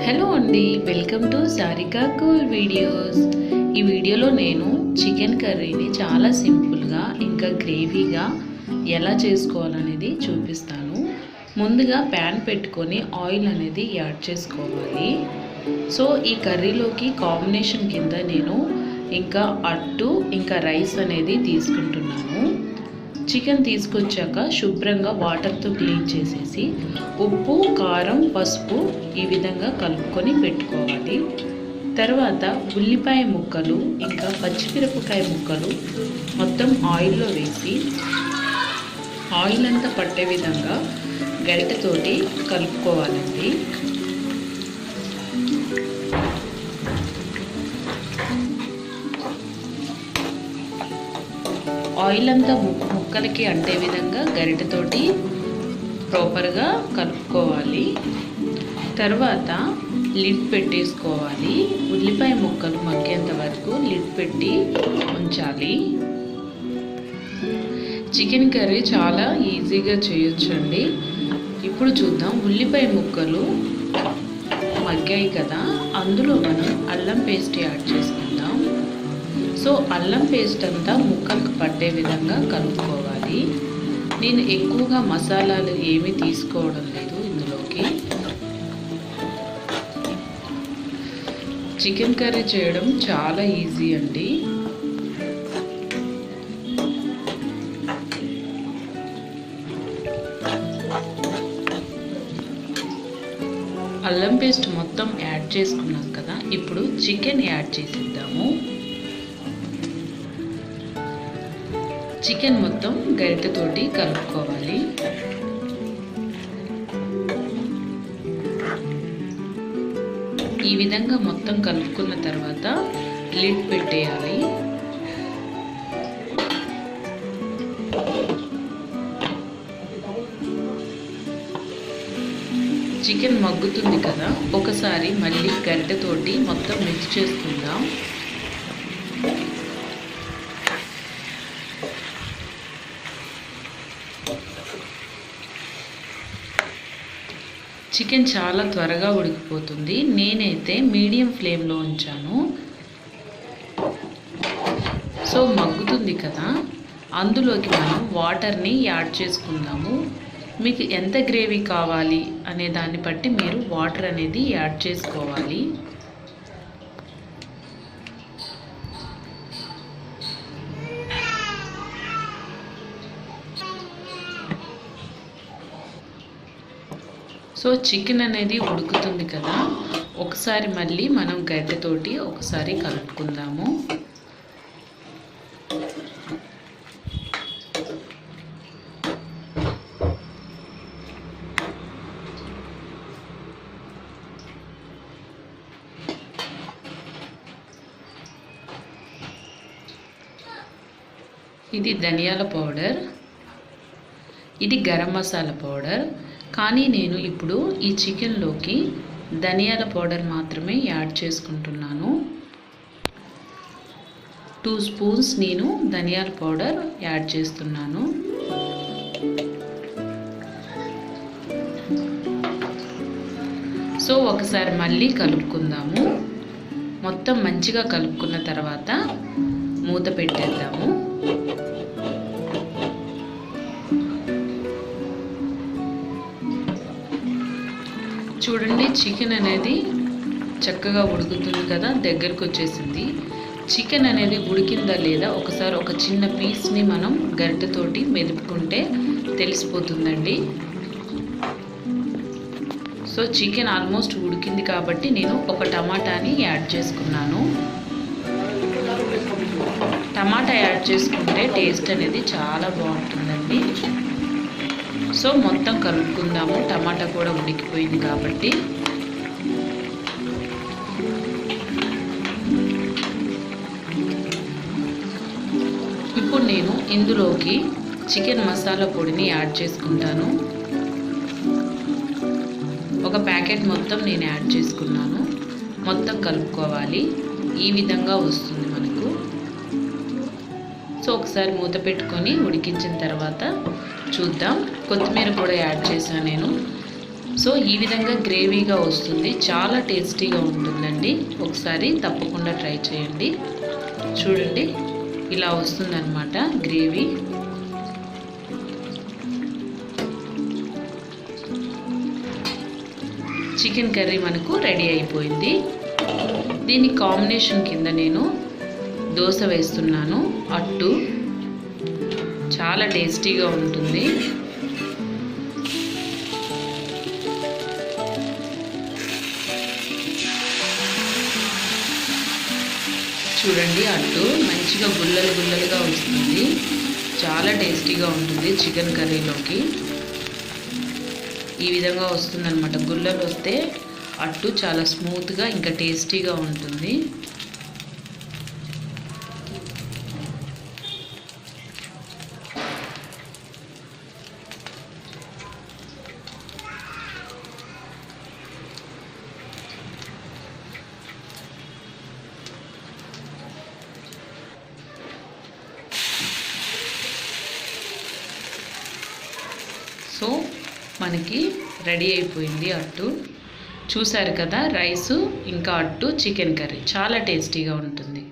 Hello అండి welcome to Sarika cool videos ఈ వీడియోలో నేను చికెన్ కర్రీని చాలా సింపుల్గా ఇంకా గ్రేవీగా ఎలా చేసుకోవాలనేది చూపిస్తాను. ముందుగా ప్యాన్ పెట్టుకొని ఆయిల్ అనేది యాడ్ చేసుకోవాలి. సో ఈ కర్రీలోకి కాంబినేషన్ కింద నేను ఇంకా అట్టు ఇంకా రైస్ అనేది తీసుకుంటున్నాను. చికెన్ తీసుకొచ్చాక శుభ్రంగా వాటర్తో క్లీన్ చేసేసి ఉప్పు కారం పసుపు ఈ విధంగా కలుపుకొని పెట్టుకోవాలి. తర్వాత ఉల్లిపాయ ముక్కలు ఇంకా పచ్చిమిరపకాయ ముక్కలు మొత్తం ఆయిల్లో వేసి ఆయిల్ అంతా పట్టే విధంగా గరిటెతోటి కలుపుకోవాలండి. ఆయిల్ అంతా ముక్కలకి అంటే విధంగా గరిటతోటి ప్రాపర్గా కలుపుకోవాలి. తర్వాత లిడ్ పెట్టేసుకోవాలి. ఉల్లిపాయ ముక్కలు మగ్గేంత వరకు లిడ్ పెట్టి ఉంచాలి. చికెన్ కర్రీ చాలా ఈజీగా చేయొచ్చండి. ఇప్పుడు చూద్దాం ఉల్లిపాయ ముక్కలు మగ్గాయి కదా అందులో మనం అల్లం పేస్ట్ యాడ్ చేసుకుందాం. సో అల్లం పేస్ట్ అంతా ముక్కలకు పట్టే విధంగా కలుపుకోవాలి. నేను ఎక్కువగా మసాలాలు ఏమీ తీసుకోవడం లేదు ఇందులోకి. చికెన్ కర్రీ చేయడం చాలా ఈజీ అండి. అల్లం పేస్ట్ మొత్తం యాడ్ చేసుకున్నాం కదా. ఇప్పుడు చికెన్ యాడ్ చేసిద్దాము. చికెన్ మొత్తం గరిటెతోటి కలుపుకోవాలి. ఈ విధంగా మొత్తం కలుపుకున్న తర్వాత లిడ్ పెట్టేయాలి. చికెన్ మగ్గుతుంది కదా ఒకసారి మళ్ళీ గరిటెతోటి మొత్తం మిక్స్ చేసుకుందాం. చికెన్ చాలా త్వరగా ఉడికిపోతుంది. నేనైతే మీడియం ఫ్లేమ్లో ఉంచాను. సో మగ్గుతుంది కదా. అందులోకి మనం వాటర్ని యాడ్ చేసుకుందాము. మీకు ఎంత గ్రేవీ కావాలి అనే దాన్ని బట్టి మీరు వాటర్ అనేది యాడ్ చేసుకోవాలి. సో చికెన్ అనేది ఉడుకుతుంది కదా ఒకసారి మళ్ళీ మనం గడ్డతోటి ఒకసారి కలుపుకుందాము. ఇది ధనియాల పౌడర్ ఇది గరం మసాలా పౌడర్ కానీ నేను ఇప్పుడు ఈ చికెన్లోకి ధనియాల పౌడర్ మాత్రమే యాడ్ చేసుకుంటున్నాను. టూ స్పూన్స్ నేను ధనియాల పౌడర్ యాడ్ చేస్తున్నాను. సో ఒకసారి మళ్ళీ కలుపుకుందాము. మొత్తం మంచిగా కలుపుకున్న తర్వాత మూత పెట్టేద్దాము. చూడండి చికెన్ అనేది చక్కగా ఉడుకుతుంది కదా దగ్గరకు వచ్చేసింది. చికెన్ అనేది ఉడికిందా లేదా ఒకసారి ఒక చిన్న పీస్ని మనం గరిటెతోటి మెదుపుకుంటే తెలిసిపోతుందండి. సో చికెన్ ఆల్మోస్ట్ ఉడికింది కాబట్టి నేను ఒక టమాటాని యాడ్ చేసుకున్నాను. టమాటా యాడ్ చేసుకుంటే టేస్ట్ అనేది చాలా బాగుంటుందండి. సో మొత్తం కలుపుకుందాము. టమాటా కూడా ఉడికిపోయింది కాబట్టి. ఇప్పుడు నేను ఇందులోకి చికెన్ మసాలా పొడిని యాడ్ చేసుకుంటాను. ఒక ప్యాకెట్ మొత్తం నేను యాడ్ చేసుకున్నాను. మొత్తం కలుపుకోవాలి. ఈ విధంగా వస్తుంది మనకు. సో ఒకసారి మూత పెట్టుకొని ఉడికించిన తర్వాత చూద్దాం. కొత్తిమీర కూడా యాడ్ చేశాను నేను. సో ఈ విధంగా గ్రేవీగా వస్తుంది. చాలా టేస్టీగా ఉంటుందండి. ఒకసారి తప్పకుండా ట్రై చేయండి. చూడండి. ఇలా వస్తుందన్నమాట గ్రేవీ. చికెన్ కర్రీ మనకు రెడీ అయిపోయింది. దీని కాంబినేషన్ కింద నేను దోశ వేస్తున్నాను. అట్టు. చాలా టేస్టీగా ఉంటుంది. చూడండి అట్టు మంచిగా గుల్లలు గుల్లలుగా వస్తుంది. చాలా టేస్టీగా ఉంటుంది చికెన్ కర్రీలోకి. ఈ విధంగా వస్తుందన్నమాట. గుల్లలు వస్తే అట్టు చాలా స్మూత్గా ఇంకా టేస్టీగా ఉంటుంది. సో మనకి రెడీ అయిపోయింది అట్టు. చూశారు కదా రైసు ఇంకా అట్టు చికెన్ కర్రీ. చాలా టేస్టీగా ఉంటుంది.